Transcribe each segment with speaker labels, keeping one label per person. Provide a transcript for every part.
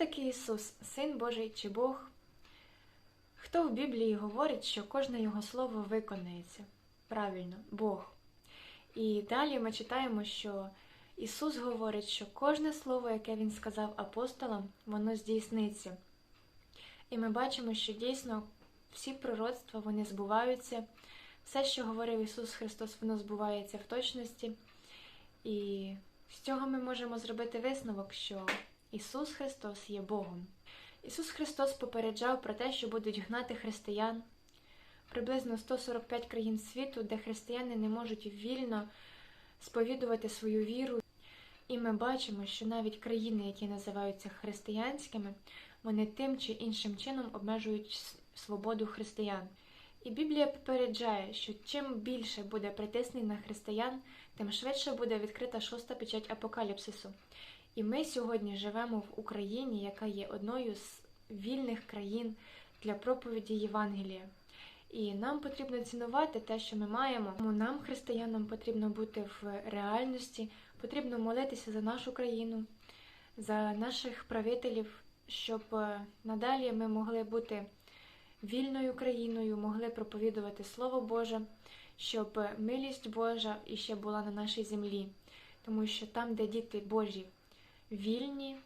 Speaker 1: такий Ісус, Син Божий чи Бог? Хто в Біблії говорить, що кожне його слово виконається? Правильно, Бог. І далі ми читаємо, що Ісус говорить, що кожне слово, яке Він сказав апостолам, воно здійсниться. І ми бачимо, що дійсно всі пророцтва вони збуваються. Все, що говорив Ісус Христос, воно збувається в точності. І з цього ми можемо зробити висновок, що Ісус Христос є Богом. Ісус Христос попереджав про те, що будуть гнати християн. Приблизно 145 країн світу, де християни не можуть вільно сповідувати свою віру. І ми бачимо, що навіть країни, які називаються християнськими, вони тим чи іншим чином обмежують свободу християн. І Біблія попереджає, що чим більше буде притиснень на християн, тим швидше буде відкрита шоста печать апокаліпсису. І ми сьогодні живемо в Україні, яка є одною з вільних країн для проповіді Євангелія. І нам потрібно цінувати те, що ми маємо. Тому нам, християнам, потрібно бути в реальності, потрібно молитися за нашу країну, за наших правителів, щоб е, надалі ми могли бути вільною країною, могли проповідувати Слово Боже, щоб милість Божа іще була на нашій землі. Тому що там, де діти Божі вільні,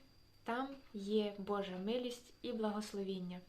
Speaker 1: там є Божа милість і благословіння.